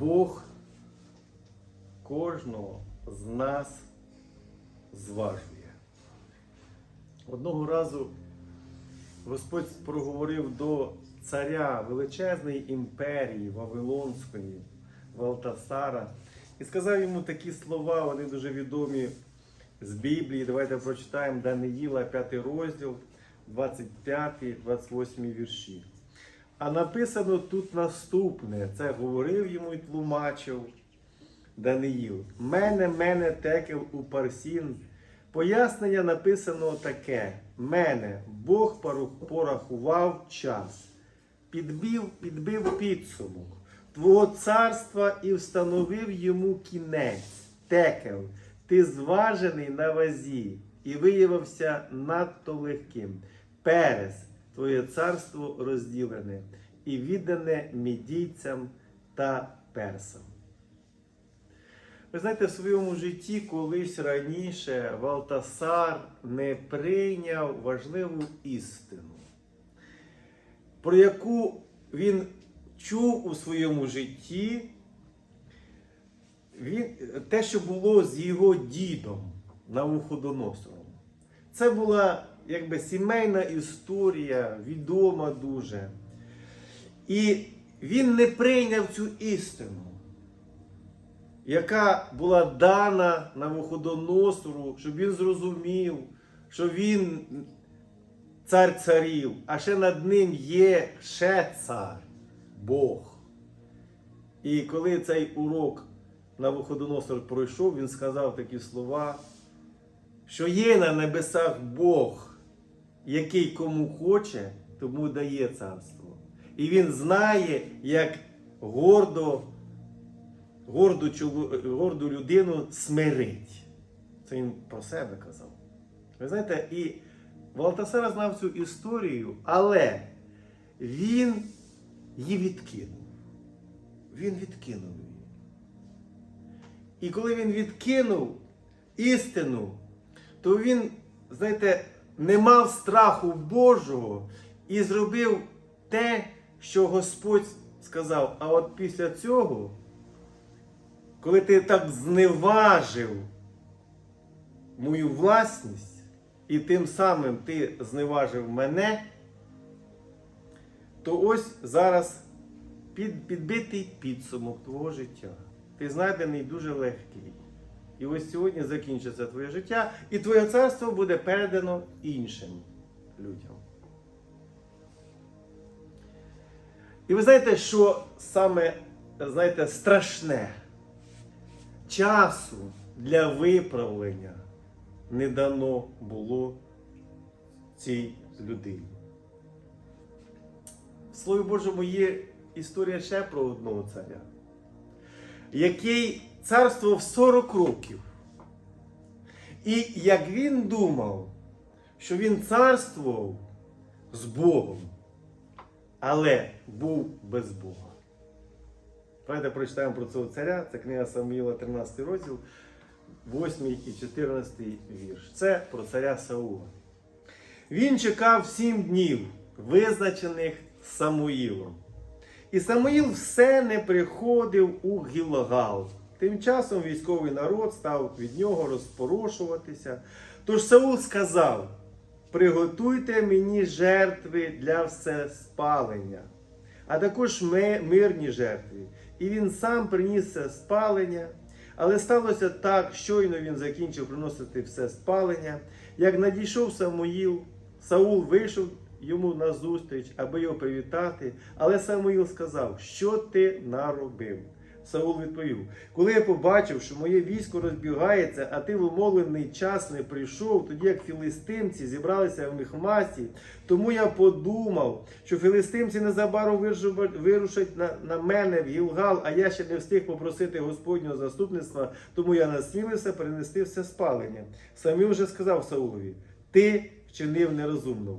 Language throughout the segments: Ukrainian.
Бог кожного з нас зважує. Одного разу Господь проговорив до царя величезної імперії Вавилонської, Валтасара, і сказав йому такі слова, вони дуже відомі з Біблії. Давайте прочитаємо Даниїла, 5 розділ, 25-28 вірші. А написано тут наступне: це говорив йому і тлумачив Даниїл. Мене, мене текел у парсін. Пояснення написано таке: мене Бог порахував час, підбив, підбив підсумок Твого царства і встановив йому кінець. Текел, ти зважений на вазі і виявився надто легким. Перес, твоє царство розділене і віддане мідійцям та персам. Ви знаєте, в своєму житті колись раніше Валтасар не прийняв важливу істину, про яку він чув у своєму житті, він, те, що було з його дідом Навуходоносором. Це була якби сімейна історія, відома дуже. І він не прийняв цю істину яка була дана Навуходоносору, щоб він зрозумів, що він цар царів, а ще над ним є ще цар, Бог. І коли цей урок Навуходоносор пройшов, він сказав такі слова, що є на небесах Бог, який кому хоче, тому дає царство. І він знає, як гордо горду, горду людину смирить. Це він про себе казав. Ви знаєте, і Валтасара знав цю історію, але він її відкинув. Він відкинув її. І коли він відкинув істину, то він, знаєте, не мав страху Божого і зробив те, що Господь сказав. А от після цього коли ти так зневажив мою власність, і тим самим ти зневажив мене, то ось зараз під, підбитий підсумок твого життя. Ти знайдений дуже легкий. І ось сьогодні закінчиться твоє життя, і твоє царство буде передано іншим людям. І ви знаєте, що саме знаєте, страшне? часу для виправлення не дано було цій людині. В Слові Божому є історія ще про одного царя, який царствував 40 років. І як він думав, що він царствував з Богом, але був без Бога. Давайте прочитаємо про цього царя. Це книга Самуїла, 13 розділ, 8 і 14 вірш. Це про царя Саула. Він чекав сім днів, визначених Самуїлом. І Самуїл все не приходив у Гілгал. Тим часом військовий народ став від нього розпорошуватися. Тож Саул сказав: приготуйте мені жертви для всеспалення, а також мирні жертви. І він сам приніс це спалення. Але сталося так, щойно він закінчив приносити все спалення. Як надійшов Самуїл, Саул вийшов йому назустріч, аби його привітати. Але Самуїл сказав, що ти наробив? Саул відповів: Коли я побачив, що моє військо розбігається, а ти в умовлений час не прийшов, тоді як філистимці зібралися в Міхмасі, тому я подумав, що філистимці незабаром вирушать- на, на мене в Гілгал, а я ще не встиг попросити Господнього заступництва, тому я насмілився перенести все спалення. Самі вже сказав Саулові: Ти вчинив нерозумно.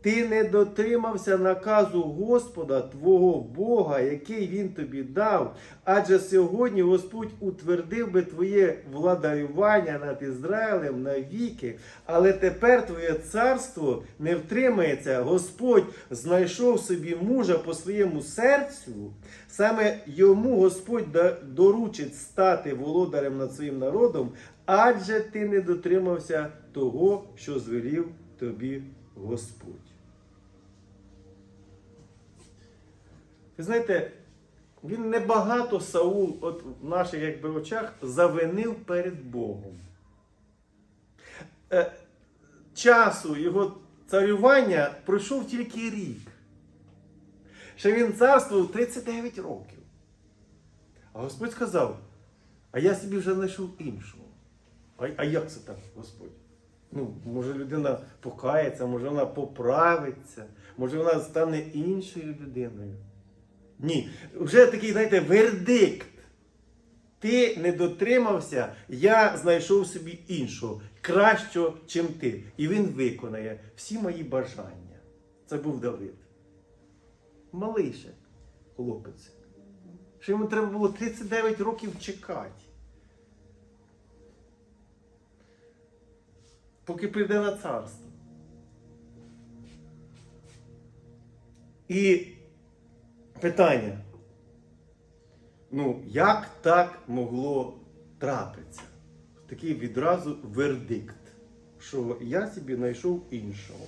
Ти не дотримався наказу Господа Твого Бога, який Він тобі дав, адже сьогодні Господь утвердив би твоє владарювання над Ізраїлем навіки, але тепер твоє царство не втримається. Господь знайшов собі мужа по своєму серцю, саме йому Господь доручить стати володарем над своїм народом, адже ти не дотримався того, що звелів тобі Господь. Ви знаєте, він небагато Саул от в наших якби, очах завинив перед Богом. Е, часу його царювання пройшов тільки рік. Ще він царствував 39 років. А Господь сказав: а я собі вже знайшов іншого. А, а як це так, Господь? Ну, може людина покається, може вона поправиться, може вона стане іншою людиною. Ні, вже такий, знаєте, вердикт. Ти не дотримався, я знайшов собі іншого, кращого, чим ти. І він виконає всі мої бажання. Це був Давид. Малий хлопець. Що йому треба було 39 років чекати. Поки прийде на царство. І питання. Ну, як так могло трапитися? Такий відразу вердикт, що я собі знайшов іншого.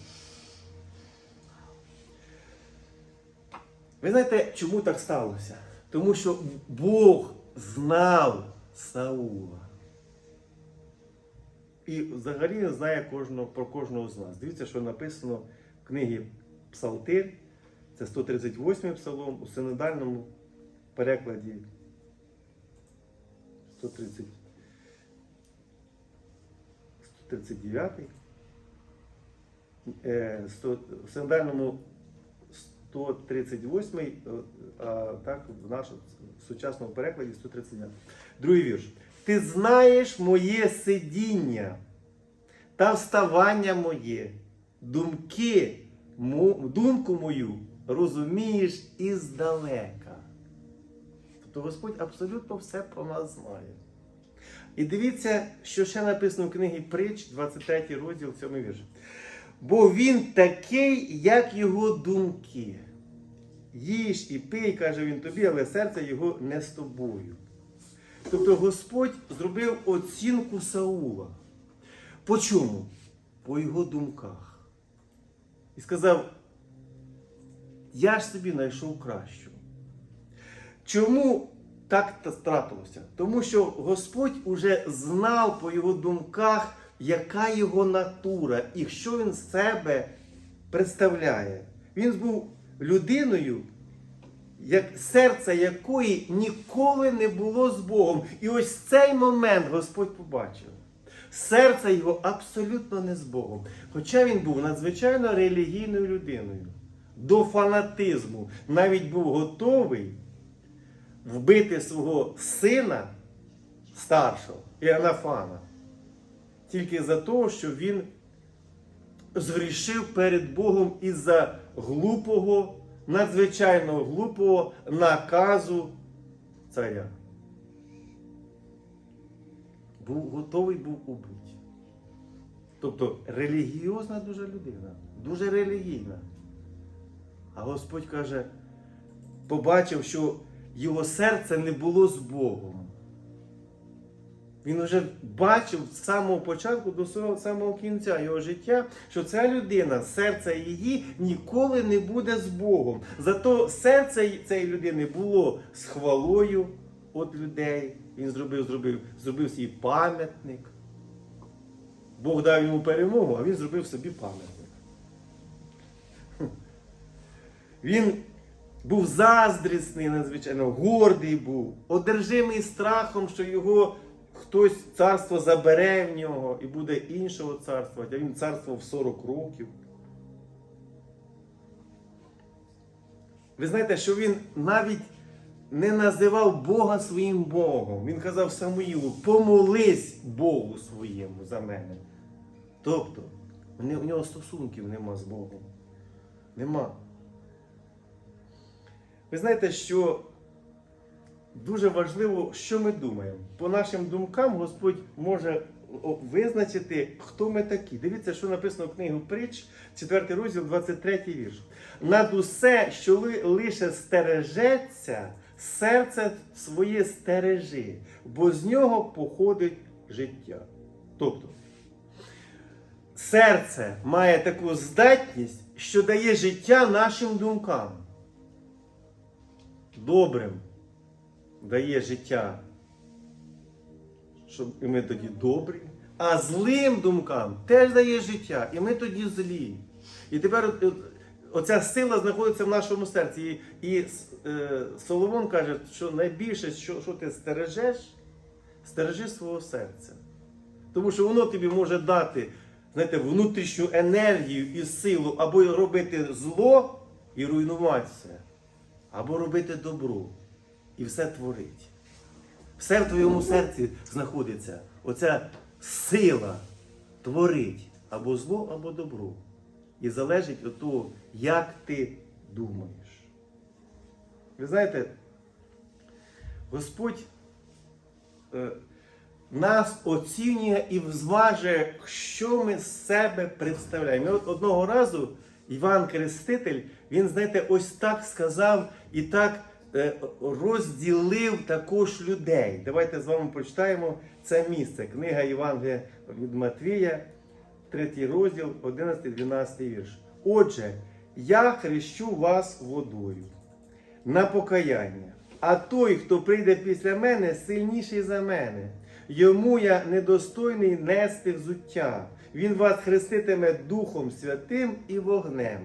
Ви знаєте, чому так сталося? Тому що Бог знав Саула. І взагалі знає кожного, про кожного з нас. Дивіться, що написано в книгі Псалтир, це 138 псалом, у синодальному перекладі 130, 139, е, 100, в синодальному 138, е, а так в нашому сучасному перекладі 139. Другий вірш. Ти знаєш моє сидіння та вставання моє, думки, думку мою розумієш іздалека. Тобто Господь абсолютно все про нас знає. І дивіться, що ще написано в книгі Притч, 23 розділ, 7 вірш. Бо він такий, як його думки. Їж і пий, каже він тобі, але серце його не з тобою. Тобто Господь зробив оцінку Саула. По чому? По його думках. І сказав: я ж собі знайшов кращу. Чому так та- трапилося? Тому що Господь уже знав по його думках, яка його натура і що він з себе представляє. Він був людиною, як серце якої ніколи не було з Богом. І ось цей момент Господь побачив. Серце його абсолютно не з Богом. Хоча він був надзвичайно релігійною людиною, до фанатизму, навіть був готовий вбити свого сина старшого Іоаннафана, тільки за те, що він згрішив перед Богом із-за глупого, надзвичайно глупого наказу царя. Був готовий був убити. Тобто релігіозна дуже людина, дуже релігійна. А Господь каже, побачив, що його серце не було з Богом. Він вже бачив з самого початку до самого- кінця його життя, що ця людина, серце її ніколи не буде з Богом. Зато серце цієї людини було з хвалою від людей. Він зробив, зробив, зробив свій пам'ятник. Бог дав йому перемогу, а він зробив собі пам'ятник. Він був заздрісний, надзвичайно, гордий був, одержимий страхом, що його хтось царство забере в нього і буде іншого царства, а він царствував 40 років. Ви знаєте, що він навіть не називав Бога своїм Богом. Він казав Самуїлу, помолись Богу своєму за мене. Тобто, в в нього стосунків нема з Богом. Нема. Ви знаєте, що дуже важливо, що ми думаємо. По нашим думкам Господь може визначити, хто ми такі. Дивіться, що написано в книгу Притч, 4 розділ, 23 вірш. Над усе, що ли- лише стережеться, серце своє стережи, бо з нього походить життя. Тобто, серце має таку здатність, що дає життя нашим думкам. Добрим дає життя, щоб і ми тоді добрі, а злим думкам теж дає життя, і ми тоді злі. І тепер от- оця сила знаходиться в нашому серці. І, і е, Соломон каже, що найбільше, що, що ти стережеш, стережи свого серця. Тому що воно тобі може дати знаєте, внутрішню енергію і силу або робити зло і руйнуватися, або робити добро і все творить. Все в твоєму серці знаходиться. Оця сила творить або зло, або добро. І залежить від того, як ти думаєш. Ви знаєте, Господь е, нас оцінює і зважує, що ми з себе представляємо. І от одного разу Іван Креститель, він, знаєте, ось так сказав і так е, розділив також людей. Давайте з вами прочитаємо це місце. Книга Євангелія від Матвія, 3 розділ, 11-12 вірш. Отже, я хрещу вас водою на покаяння. А той, хто прийде після мене, сильніший за мене. Йому я недостойний нести взуття. Він вас хреститиме Духом Святим і вогнем.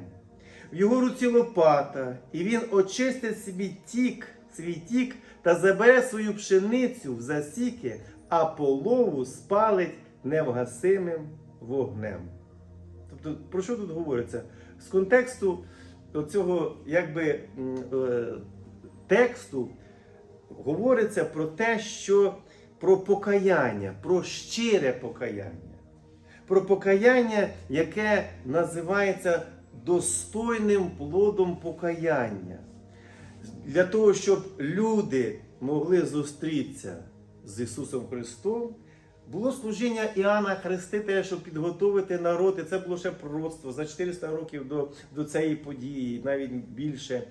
В його руці лопата, і він очистить собі тік, свій тік та забере свою пшеницю в засіки, а полову спалить невгасимим вогнем. Тобто, про що тут говориться? З контексту цього якби, е, тексту говориться про те, що про покаяння, про щире покаяння, про покаяння, яке називається достойним плодом покаяння. Для того, щоб люди могли зустрітися з Ісусом Христом, було служіння Іоанна Хрестителя, щоб підготовити народ, і це було ще пророцтво за 400 років до, до цієї події, навіть більше.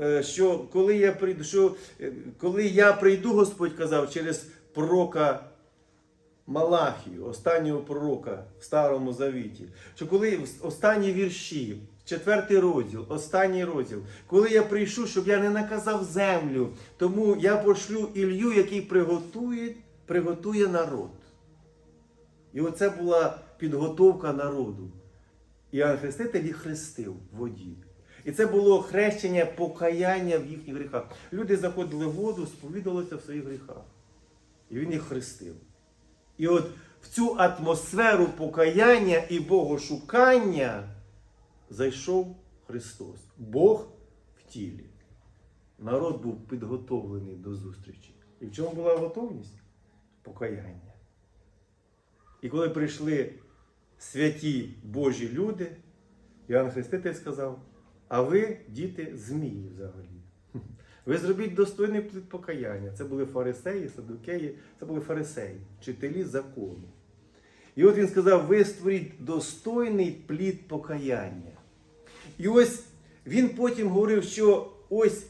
Е, Що коли я прийду, що е, коли я прийду, Господь казав через пророка Малахію, останнього пророка в Старому Завіті, що коли останні вірші, четвертий розділ, останній розділ, коли я прийшов, щоб я не наказав землю, тому я пошлю Ілью, який приготує, приготує народ. І оце була підготовка народу. Іоанн Хреститель їх хрестив в воді. І це було хрещення покаяння в їхніх гріхах. Люди заходили в воду, сповідалися в своїх гріхах. І він їх хрестив. І от в цю атмосферу покаяння і богошукання зайшов Христос. Бог в тілі. Народ був підготовлений до зустрічі. І в чому була готовність? Покаяння. І коли прийшли святі Божі люди, Іоанн Хреститель сказав: а ви, діти, змії взагалі. Ви зробіть достойний плід покаяння. Це були фарисеї, садукеї, це були фарисеї, вчителі закону. І от він сказав: ви створіть достойний плід покаяння. І ось він потім говорив, що ось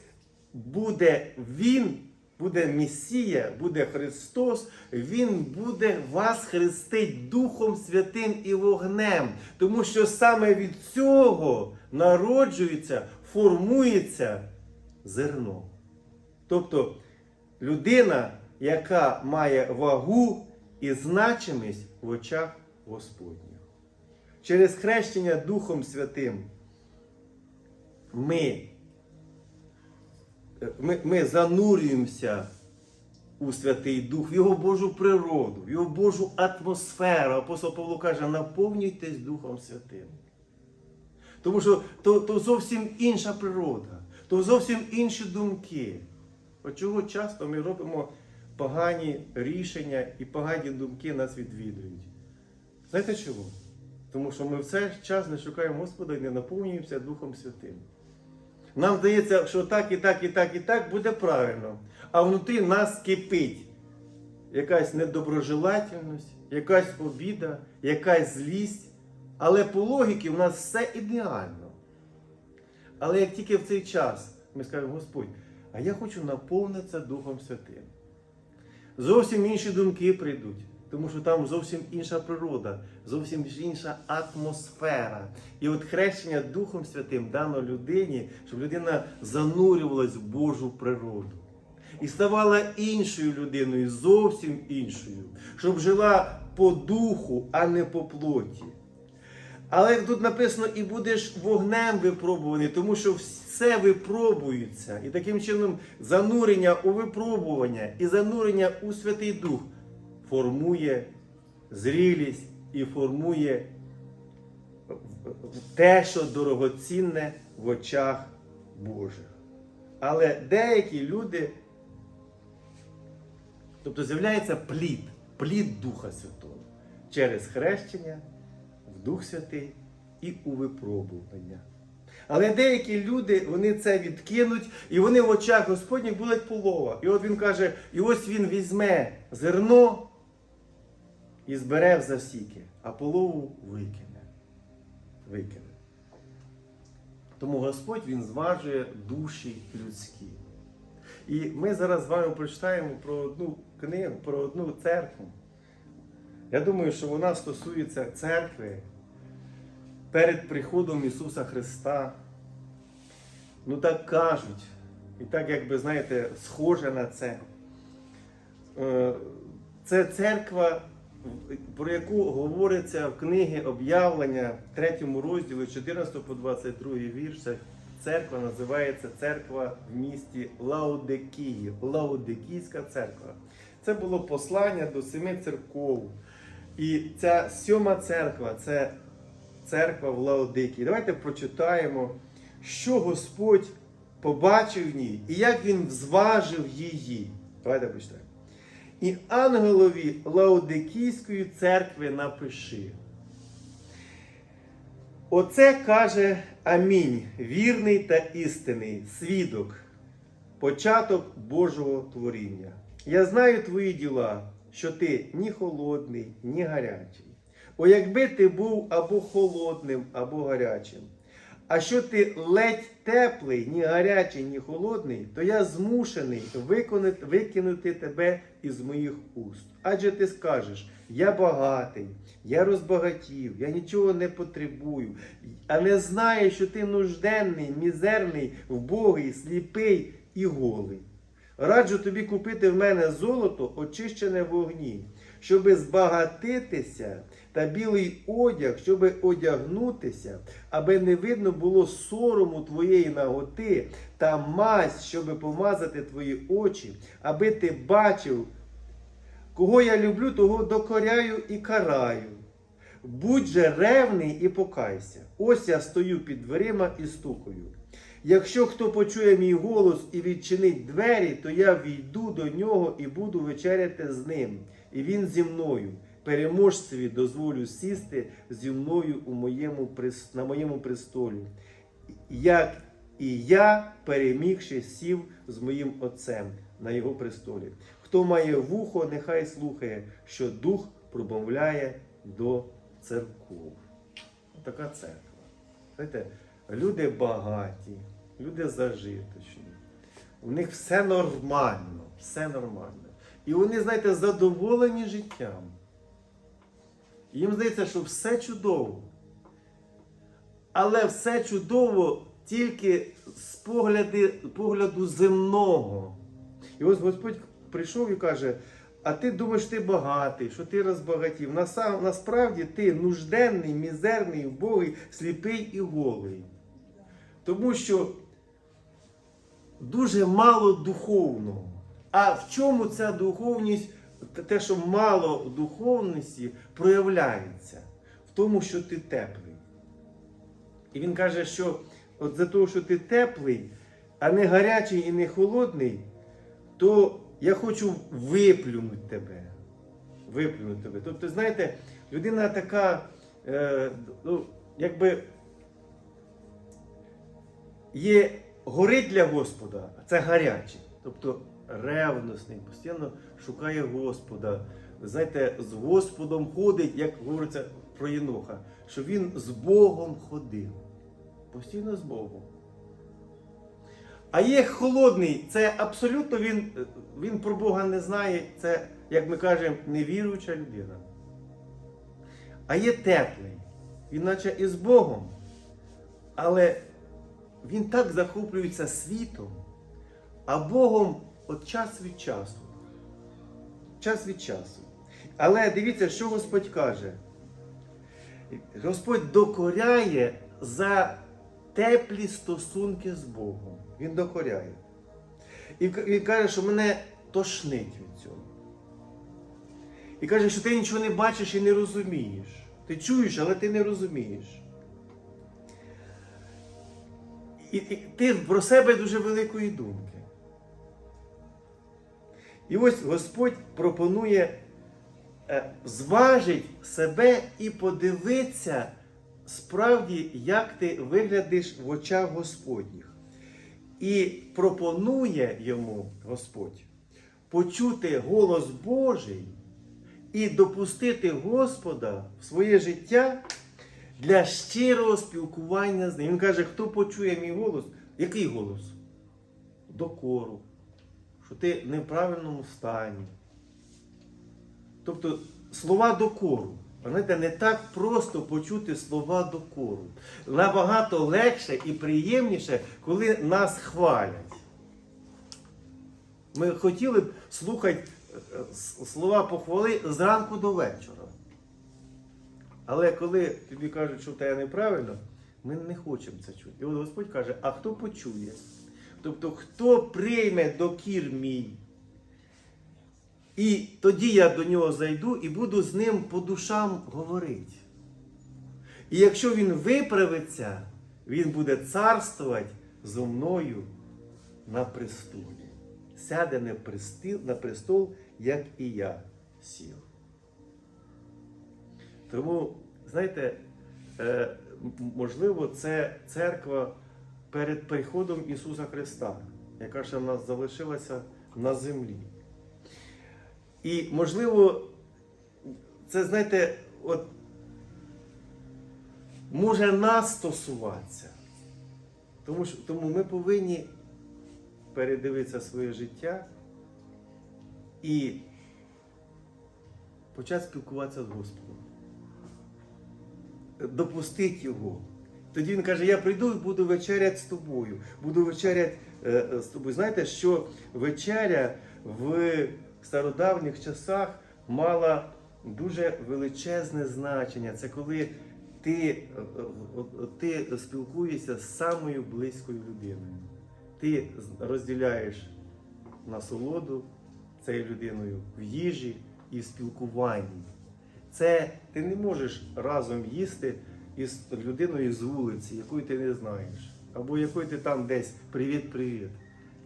буде він, буде Месія, буде Христос, Він буде вас хрестить Духом Святим і вогнем. Тому що саме від цього народжується, формується зерно. Тобто людина, яка має вагу і значимість в очах Господніх. Через хрещення Духом Святим ми, ми, ми занурюємося у Святий Дух, в Його Божу природу, в Його Божу атмосферу. Апостол Павло каже, наповнюйтесь Духом Святим. Тому що то, то зовсім інша природа, то зовсім інші думки. От чого часто ми робимо погані рішення і погані думки нас відвідують. Знаєте чому? Тому що ми в цей час не шукаємо Господа і не наповнюємося Духом Святим. Нам здається, що так і так, і так, і так буде правильно. А внутрі нас кипить якась недоброжелательність, якась обіда, якась злість. Але по логіки в нас все ідеально. Але як тільки в цей час ми скажемо, Господь, а я хочу наповнитися Духом Святим. Зовсім інші думки прийдуть, тому що там зовсім інша природа, зовсім інша атмосфера. І от хрещення Духом Святим дано людині, щоб людина занурювалась в Божу природу. І ставала іншою людиною, зовсім іншою, щоб жила по духу, а не по плоті. Але тут написано, і будеш вогнем випробуваний, тому що все випробується. І таким чином занурення у випробування і занурення у Святий Дух формує зрілість і формує те, що дорогоцінне в очах Божих. Але деякі люди, тобто з'являється плід, плід Духа Святого через хрещення Дух Святий і у випробування. Але деякі люди вони це відкинуть, і вони в очах Господніх будуть полова. І от він каже: і ось він візьме зерно і збере в засіки, а полову викине. Викине. Тому Господь Він зважує душі людські. І ми зараз з вами прочитаємо про одну книгу, про одну церкву. Я думаю, що вона стосується церкви перед приходом Ісуса Христа. Ну так кажуть, і так, якби, знаєте, схоже на це. Е, Це церква, про яку говориться в книгі об'явлення 3 розділі 14 по 22 вірш. Церква називається церква в місті Лаодикії, Лаодикійська церква. Це було послання до семи церков. І ця сьома церква це церква в Лаодикії. Давайте прочитаємо, що Господь побачив в ній і як Він зважив її. Давайте прочитаємо. І ангелові Лаодикійської церкви напиши. Оце каже Амінь, вірний та істинний свідок, початок Божого творіння. Я знаю твої діла, що ти ні холодний, ні гарячий. О, якби ти був або холодним, або гарячим. А що ти ледь теплий, ні гарячий, ні холодний, то я змушений виконати, викинути тебе із моїх уст. Адже ти скажеш: я багатий, я розбагатів, я нічого не потребую, а не знаєш, що ти нужденний, мізерний, вбогий, сліпий і голий. Раджу тобі купити в мене золото, очищене в вогні, щоби збагатитися, та білий одяг, щоби одягнутися, аби не видно було сорому твоєї наготи, та мазь, щоби помазати твої очі, аби ти бачив, кого я люблю, того докоряю і караю. Будь же ревний і покайся. Ось я стою під дверима і стукаю. Якщо хто почує мій голос і відчинить двері, то я війду до нього і буду вечеряти з ним, і він зі мною. Переможцеві дозволю сісти зі мною у моєму, на моєму престолі. Як і я, перемігши, сів з моїм Отцем на його престолі. Хто має вухо, нехай слухає, що Дух промовляє до церков. Така церква. Знаєте, люди багаті, люди зажиточні. У них все нормально, все нормально. І вони, знаєте, задоволені життям. Їм здається, що все чудово. Але все чудово тільки з погляди, погляду земного. І ось Господь прийшов і каже: а ти думаєш, ти багатий, що ти розбагатів. Насправді ти нужденний, мізерний, убогий, сліпий і голий. Тому що дуже мало духовного. А в чому ця духовність, те, що мало духовності, проявляється? В тому, що ти теплий. І він каже, що от за того, що ти теплий, а не гарячий і не холодний, то я хочу виплюнути тебе. Виплюнути тебе. Тобто, знаєте, людина така, е, ну, якби є горить для Господа, а це гарячий. Тобто ревностний, постійно шукає Господа. Ви знаєте, з Господом ходить, як говориться про Єноха, що він з Богом ходив. Постійно з Богом. А є холодний, це абсолютно він, він про Бога не знає, це, як ми кажемо, невіруюча людина. А є теплий, він наче і з Богом. Але він так захоплюється світом, а Богом от час від часу. Час від часу. Але дивіться, що Господь каже. Господь докоряє за теплі стосунки з Богом. Він докоряє. І він каже, що мене тошнить від цього. І каже, що ти нічого не бачиш і не розумієш. Ти чуєш, але ти не розумієш. І, і ти про себе дуже великої думки. І ось Господь пропонує е, зважить себе і подивитися справді, як ти виглядиш в очах Господніх. І пропонує йому Господь почути голос Божий і допустити Господа в своє життя для щирого спілкування з ним. Він каже, хто почує мій голос? Який голос? Докору, що ти в правильному стані. Тобто слова докору. Знаєте, не так просто почути слова докору. Набагато легше і приємніше, коли нас хвалять. Ми хотіли б слухати е, слова похвали зранку до вечора. Але коли тобі кажуть, що в тебе неправильно, ми не хочемо це чути. І от Господь каже, а хто почує? Тобто, хто прийме докір мій? І тоді я до нього зайду і буду з ним по душам говорити. І якщо він виправиться, він буде царствувати зо мною на престолі. Сяде на престол, як і я сів. Тому, знаєте, е, можливо, це церква перед приходом Ісуса Христа, яка ще в нас залишилася на землі. І, можливо, це, знаєте, от може нас стосуватися. Тому, що, тому ми повинні передивитися своє життя і почати спілкуватися з Господом. Допустити Його. Тоді він каже, я прийду і буду вечеряти з тобою. Буду вечеряти е, е, з тобою. Знаєте, що вечеря в стародавніх часах мала дуже величезне значення. Це коли ти, е, ти спілкуєшся з самою близькою людиною. Ти розділяєш насолоду цією людиною в їжі і в спілкуванні. Це ти не можеш разом їсти із людиною з вулиці, якої ти не знаєш, або якої ти там десь привіт-привіт.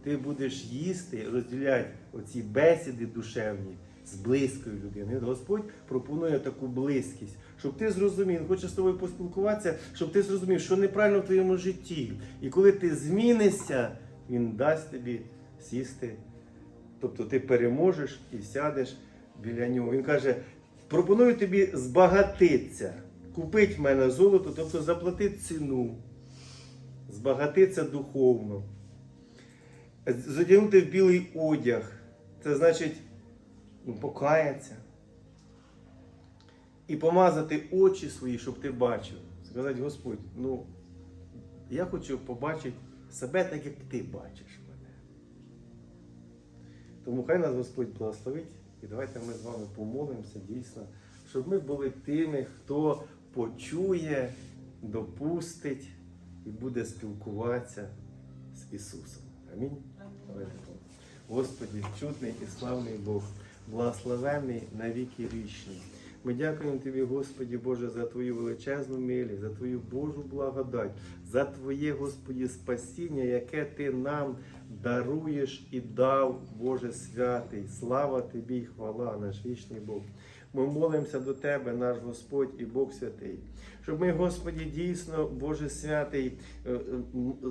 Ти будеш їсти, розділяти оці бесіди душевні з близькою людиною. Господь пропонує таку близькість, щоб ти зрозумів, хоче з тобою поспілкуватися, щоб ти зрозумів, що неправильно в твоєму житті. І коли ти змінишся, Він дасть тобі сісти. Тобто ти переможеш і сядеш біля нього. Він каже: пропоную тобі збагатитися, купити в мене золото, тобто заплатити ціну, збагатитися духовно, задягнути в білий одяг. Це значить ну, покаятися. І помазати очі свої, щоб ти бачив. Сказати, Господь, ну я хочу побачити себе так, як ти бачиш мене. Тому хай нас Господь благословить. І давайте ми з вами помолимося дійсно, щоб ми були тими, хто почує, допустить і буде спілкуватися з Ісусом. Амінь. Давайте Господи, чудний і славний Бог, благословений навіки вічні. Ми дякуємо Тобі, Господі Боже, за Твою величезну милість, за Твою Божу благодать, за Твоє, Господі, спасіння, яке Ти нам даруєш і дав, Боже святий. Слава тобі і хвала, наш вічний Бог. Ми молимося до Тебе, наш Господь і Бог святий, щоб ми, Господі, дійсно, Боже святий, е, е,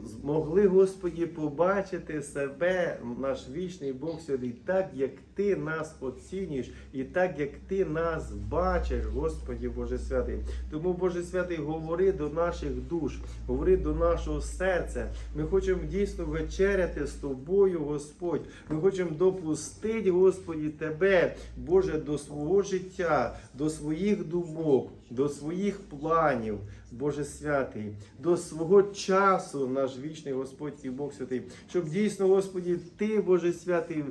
змогли, Господі, побачити себе, наш вічний Бог святий, так, як Ти нас оцінюєш, і так, як Ти нас бачиш, Господі Боже святий. Тому, Боже святий, говори до наших душ, говори до нашого серця. Ми хочемо дійсно вечеряти з тобою, Господь. Ми хочемо допустити, Господі, Тебе, Боже, до свого життя, до своїх думок, до своїх планів, Панів, Боже святий, до свого часу, наш вічний Господь і Бог святий, щоб дійсно, Господі, Ти, Боже святий,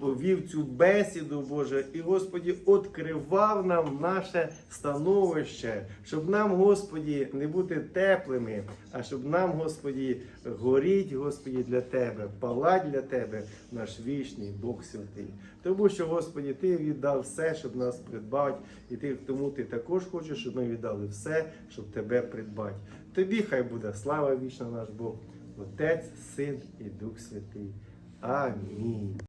вів цю бесіду, Боже, і Господі, відкривав нам наше становище, щоб нам, Господі, не бути теплими, а щоб нам, Господі, горіть, Господі, для Тебе, палать для Тебе, наш вічний Бог святий. Тому що, Господі, Ти віддав все, щоб нас придбати, і ти тому ти також хочеш, щоб ми віддали все, щоб тебе придбати. Тобі хай буде слава вічна наш Бог, Отець, Син і Дух Святий. Амінь.